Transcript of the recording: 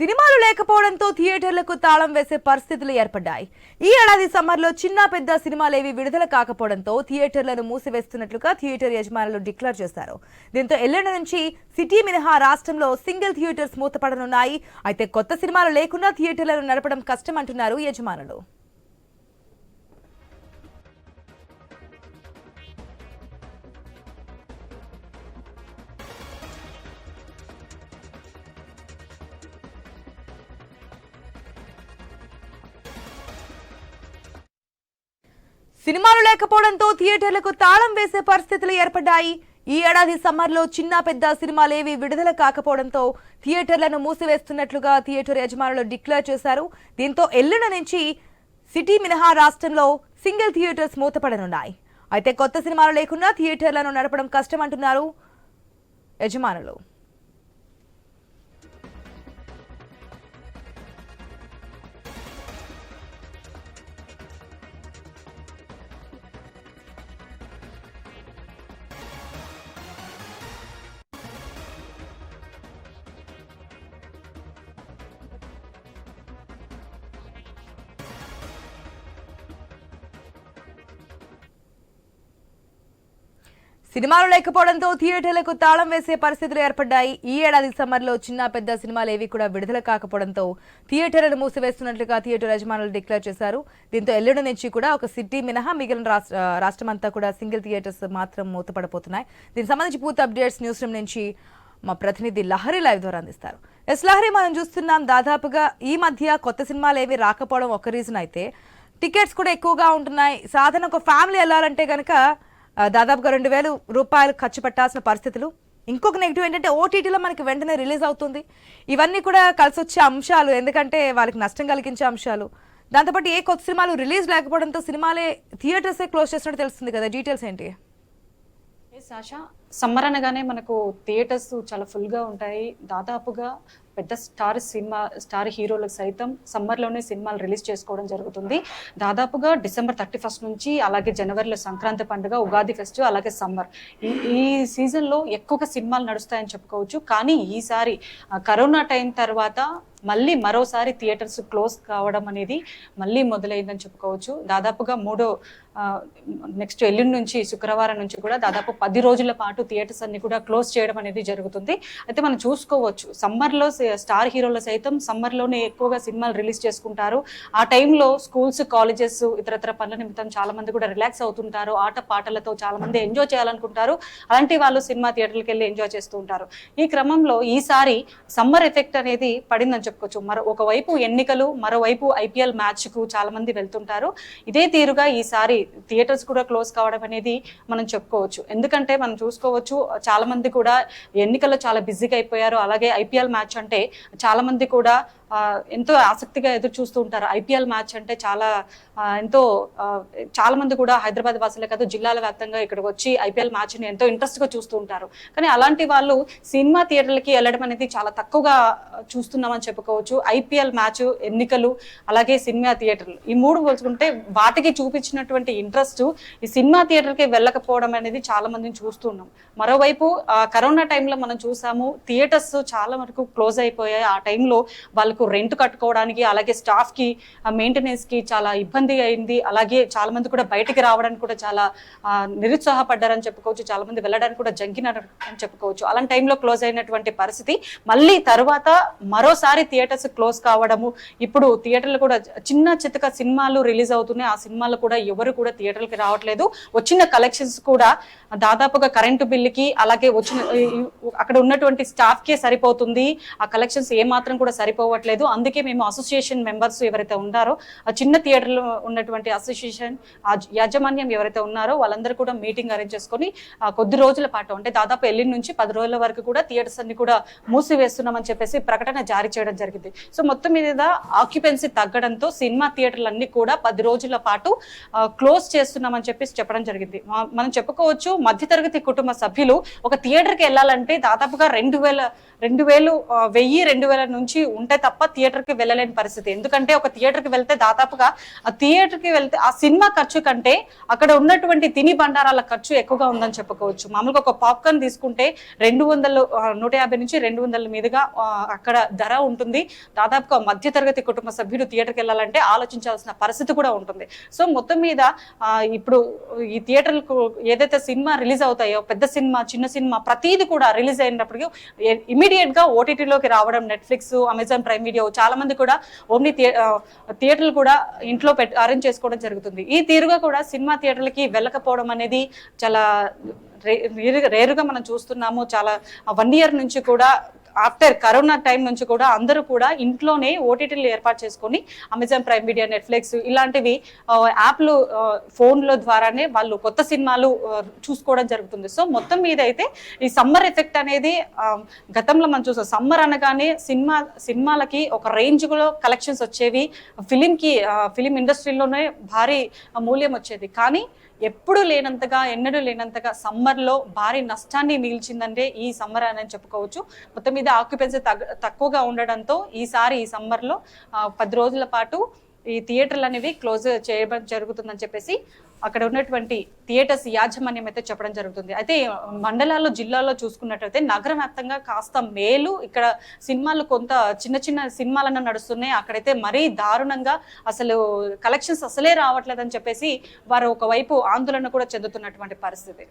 సినిమాలు లేకపోవడంతో థియేటర్లకు తాళం వేసే పరిస్థితులు ఏర్పడ్డాయి. ఈ ఏడాది సమ్మర్లో చిన్న పెద్ద సినిమాలేవి విడుదల కాకపోవడంతో థియేటర్లను మూసివేస్తున్నట్లుగా థియేటర్ యజమానులు డిక్లేర్ చేశారు. దీంతో ఎల్లుండి నుంచి సిటీ మినహా రాష్ట్రంలో సింగిల్ థియేటర్స్ మూతపడనున్నాయి. అయితే కొత్త సినిమాలు లేకుండా థియేటర్లను నడపడం కష్టం అంటున్నారు యజమానులు. సినిమాలు లేకపోవడంతో థియేటర్లకు తాళం వేసే పరిస్థితులు ఏర్పడ్డాయి. ఈ ఏడాది సమ్మర్లో చిన్న పెద్ద సినిమాలేవి విడుదల కాకపోవడంతో థియేటర్లను మూసివేస్తున్నట్లుగా థియేటర్ యజమానులు డిక్లేర్ చేశారు. దీంతో ఎల్లుండి నుంచి సిటీ మినహా రాష్ట్రంలో సింగిల్ థియేటర్స్ మూతపడనున్నాయి. అయితే కొత్త సినిమాలు లేకుండా థియేటర్లను నడపడం కష్టమంటున్నారు యజమానులు. సినిమాలు లేకపోవడంతో థియేటర్లకు తాళం వేసే పరిస్థితులు ఏర్పడ్డాయి. ఈ ఏడాది సమ్మర్లో చిన్న పెద్ద సినిమాలు ఏవి కూడా విడుదల కాకపోవడంతో థియేటర్లను మూసివేస్తున్నట్లుగా థియేటర్ యజమానులు డిక్లేర్ చేశారు. దీంతో ఎల్లుండి నుంచి కూడా ఒక సిటీ మినహా మిగిలిన రాష్ట్ర రాష్ట్రం అంతా కూడా సింగిల్ థియేటర్స్ మాత్రం మూతపడిపోతున్నాయి దీనికి సంబంధించి పూర్తి అప్డేట్స్ న్యూస్ రూమ్ నుంచి మా ప్రతినిధి లహరి లైవ్ ద్వారా అందిస్తారు. ఎస్ లహరి మనం చూస్తున్నాం దాదాపుగా ఈ మధ్య కొత్త సినిమాలు ఏవి రాకపోవడం ఒక రీజన్ అయితే టికెట్స్ కూడా ఎక్కువగా ఉంటున్నాయి. సాధారణ ఒక ఫ్యామిలీ వెళ్ళాలంటే కనుక దాదాపుగా రెండు వేలు రూపాయలు ఖర్చు పెట్టాల్సిన పరిస్థితులు. ఇంకొక నెగిటివ్ ఏంటంటే ఓటీటీలో మనకి వెంటనే రిలీజ్ అవుతుంది. ఇవన్నీ కూడా కలిసి వచ్చే అంశాలు ఎందుకంటే వాళ్ళకి నష్టం కలిగించే అంశాలు. దాంతోపాటు ఏ కొత్త సినిమాలు రిలీజ్ లేకపోవడంతో సినిమాలే థియేటర్సే క్లోజ్ చేసినట్టు తెలుస్తుంది కదా డీటెయిల్స్ ఏంటి? సాషా? సమ్మర్ అనగానే మనకు థియేటర్స్ చాలా ఫుల్గా ఉంటాయి. దాదాపుగా పెద్ద స్టార్ సినిమా స్టార్ హీరోలకు సైతం సమ్మర్లోనే సినిమాలు రిలీజ్ చేసుకోవడం జరుగుతుంది. దాదాపుగా డిసెంబర్ థర్టీ ఫస్ట్ నుంచి అలాగే జనవరిలో సంక్రాంతి పండుగ ఉగాది ఫెస్ట్ అలాగే సమ్మర్. ఈ ఈ సీజన్లో ఎక్కువగా సినిమాలు నడుస్తాయని చెప్పుకోవచ్చు. కానీ ఈసారి కరోనా టైం తర్వాత మళ్ళీ మరోసారి థియేటర్స్ క్లోజ్ కావడం అనేది మళ్ళీ మొదలైందని చెప్పుకోవచ్చు. దాదాపుగా మూడో నెక్స్ట్ ఎల్లుండి నుంచి శుక్రవారం నుంచి కూడా దాదాపు పది రోజుల పాటు థియేటర్స్ అన్ని కూడా క్లోజ్ చేయడం అనేది జరుగుతుంది. అయితే మనం చూసుకోవచ్చు సమ్మర్లో స్టార్ హీరోలు సైతం సమ్మర్లోనే ఎక్కువగా సినిమాలు రిలీజ్ చేసుకుంటారు. ఆ టైంలో స్కూల్స్ కాలేజెస్ ఇతరత్ర పనుల నిమిత్తం చాలా మంది కూడా రిలాక్స్ అవుతుంటారు. ఆట పాటలతో చాలా మంది ఎంజాయ్ చేయాలనుకుంటారు. అలాంటి వాళ్ళు సినిమా థియేటర్కి వెళ్ళి ఎంజాయ్ చేస్తూ ఉంటారు. ఈ క్రమంలో ఈసారి సమ్మర్ ఎఫెక్ట్ అనేది పడిందని చెప్పుకోవచ్చు. మరో ఒకవైపు ఎన్నికలు మరోవైపు ఐపీఎల్ మ్యాచ్కు చాలా మంది వెళ్తుంటారు. ఇదే తీరుగా ఈసారి థియేటర్స్ కూడా క్లోజ్ కావడం అనేది మనం చెప్పుకోవచ్చు. ఎందుకంటే మనం చూసుకోవచ్చు. చాలా మంది కూడా ఎన్నికల్లో చాలా బిజీగా అయిపోయారు. అలాగే ఐపీఎల్ మ్యాచ్ అంటే చాలా మంది కూడా ఎంతో ఆసక్తిగా ఎదురు చూస్తూ ఉంటారు. ఐపీఎల్ మ్యాచ్ అంటే చాలా ఎంతో చాలా మంది కూడా హైదరాబాద్ వాసులే కాదు జిల్లాల వ్యాప్తంగా ఇక్కడికి వచ్చి ఐపీఎల్ మ్యాచ్ని ఎంతో ఇంట్రెస్ట్గా చూస్తూ ఉంటారు. కానీ అలాంటి వాళ్ళు సినిమా థియేటర్లకి వెళ్ళడం అనేది చాలా తక్కువగా చూస్తున్నామని చెప్పుకోవచ్చు. ఐపీఎల్ మ్యాచ్ ఎన్నికలు అలాగే సినిమా థియేటర్లు ఈ మూడు పోల్చుకుంటే వాటికి చూపించినటువంటి ఇంట్రెస్ట్ ఈ సినిమా థియేటర్కి వెళ్ళకపోవడం అనేది చాలా మందిని చూస్తున్నాం మరోవైపు కరోనా టైంలో మనం చూసాము థియేటర్స్ చాలా వరకు క్లోజ్ అయిపోయాయి. ఆ టైంలో వాళ్ళకు రెంట్ కట్టుకోవడానికి అలాగే స్టాఫ్కి మెయింటెనెన్స్కి చాలా ఇబ్బంది అయింది. అలాగే చాలా మంది కూడా బయటికి రావడానికి కూడా చాలా నిరుత్సాహపడ్డారని చెప్పుకోవచ్చు. చాలా మంది వెళ్ళడానికి కూడా జంకినారు అని చెప్పుకోవచ్చు. అలాంటి టైంలో క్లోజ్ అయినటువంటి పరిస్థితి. మళ్ళీ తర్వాత మరోసారి థియేటర్స్ క్లోజ్ కావడము. ఇప్పుడు థియేటర్లు కూడా చిన్న చితక సినిమాలు రిలీజ్ అవుతున్నాయి. ఆ సినిమాలు కూడా ఎవరు కూడా థియేటర్లకి రావట్లేదు. వచ్చిన కలెక్షన్స్ కూడా దాదాపుగా కరెంటు బిల్లుకి అలాగే వచ్చిన అక్కడ ఉన్నటువంటి స్టాఫ్ కే సరిపోతుంది. ఆ కలెక్షన్స్ ఏ మాత్రం కూడా సరిపోవట్లేదు. అందుకే మేము అసోసియేషన్ మెంబర్స్ ఎవరైతే ఉన్నారో ఆ చిన్న థియేటర్లో ఉన్నటువంటి అసోసియేషన్ యాజమాన్యం ఎవరైతే ఉన్నారో వాళ్ళందరూ కూడా మీటింగ్ అరేంజ్ చేసుకొని కొద్ది రోజుల పాటు అంటే దాదాపు ఎల్లుండి నుంచి పది రోజుల వరకు కూడా థియేటర్స్ అన్ని కూడా మూసివేస్తున్నామని చెప్పేసి ప్రకటన జారీ చేయడం జరిగింది. సో మొత్తం మీద ఆక్యుపెన్సీ తగ్గడంతో సినిమా థియేటర్లు అన్ని కూడా పది రోజుల పాటు క్లోజ్ చేస్తున్నామని చెప్పేసి చెప్పడం జరిగింది. మనం చెప్పుకోవచ్చు మధ్యతరగతి కుటుంబ సభ్యులు ఒక థియేటర్కి వెళ్ళాలంటే దాదాపుగా రెండు వేల రెండు వేలు వెయ్యి రెండు వేల నుంచి ఉంటే తప్ప తప్ప థియేటర్కి వెళ్ళలేని పరిస్థితి. ఎందుకంటే ఒక థియేటర్కి వెళ్తే దాదాపుగా ఆ థియేటర్కి వెళ్తే ఆ సినిమా ఖర్చు కంటే అక్కడ ఉన్నటువంటి తిని బండారాల ఖర్చు ఎక్కువగా ఉందని చెప్పుకోవచ్చు. మామూలుగా ఒక పాప్కార్న్ తీసుకుంటే రెండు వందలు నూట యాభై నుంచి రెండు వందల మీదుగా అక్కడ ధర ఉంటుంది. దాదాపుగా మధ్యతరగతి కుటుంబ సభ్యులు థియేటర్కి వెళ్ళాలంటే ఆలోచించాల్సిన పరిస్థితి కూడా ఉంటుంది. సో మొత్తం మీద ఇప్పుడు ఈ థియేటర్లకు ఏదైతే సినిమా రిలీజ్ అవుతాయో పెద్ద సినిమా చిన్న సినిమా ప్రతిదీ కూడా రిలీజ్ అయినప్పటికీ ఇమీడియట్గా ఓటీటీలోకి రావడం నెట్ఫ్లిక్స్ అమెజాన్ ప్రైమ్ వీడియో. చాలా మంది కూడా ఓన్లీ థియేటర్లు కూడా ఇంట్లో పెట్ అరేంజ్ చేసుకోవడం జరుగుతుంది. ఈ తీరుగా కూడా సినిమా థియేటర్లకి వెళ్ళకపోవడం అనేది చాలా రే- రేరుగా మనం చూస్తున్నాము. చాలా వన్ ఇయర్ నుంచి కూడా ఆఫ్టర్ కరోనా టైం నుంచి కూడా అందరూ కూడా ఇంట్లోనే ఓటీటీలు ఏర్పాటు చేసుకొని అమెజాన్ ప్రైమ్ మీడియా నెట్ఫ్లిక్స్ ఇలాంటివి యాప్లు ఫోన్ల ద్వారానే వాళ్ళు కొత్త సినిమాలు చూసుకోవడం జరుగుతుంది. సో మొత్తం మీద అయితే ఈ సమ్మర్ ఎఫెక్ట్ అనేది గతంలో మనం చూసాం. సమ్మర్ అనగానే సినిమా సినిమాలకి ఒక రేంజ్లో కలెక్షన్స్ వచ్చేవి. ఫిలింకి ఫిలిం ఇండస్ట్రీలోనే భారీ మూల్యం వచ్చేది. కానీ ఎప్పుడు లేనంతగా ఎన్నడూ లేనంతగా సమ్మర్లో భారీ నష్టాన్ని నిలిచిందంటే ఈ సమ్మర్ అని చెప్పుకోవచ్చు. మొత్తం మీద ఆక్యుపెన్సీ తగ్గ తక్కువగా ఉండడంతో ఈసారి ఈ సమ్మర్లో పది రోజుల పాటు ఈ థియేటర్లు అనేవి క్లోజ్ చేయడం జరుగుతుందని చెప్పేసి అక్కడ ఉన్నటువంటి థియేటర్స్ యాజమాన్యం అయితే చెప్పడం జరుగుతుంది. అయితే మండలాల్లో జిల్లాల్లో చూసుకున్నట్టయితే నగర వ్యాప్తంగా కాస్త మేలు ఇక్కడ సినిమాలు కొంత చిన్న చిన్న సినిమాలన్న నడుస్తున్నాయి. అక్కడైతే మరీ దారుణంగా అసలు కలెక్షన్స్ అసలే రావట్లేదని చెప్పేసి వారు ఒకవైపు ఆందోళన కూడా చెందుతున్నటువంటి పరిస్థితి.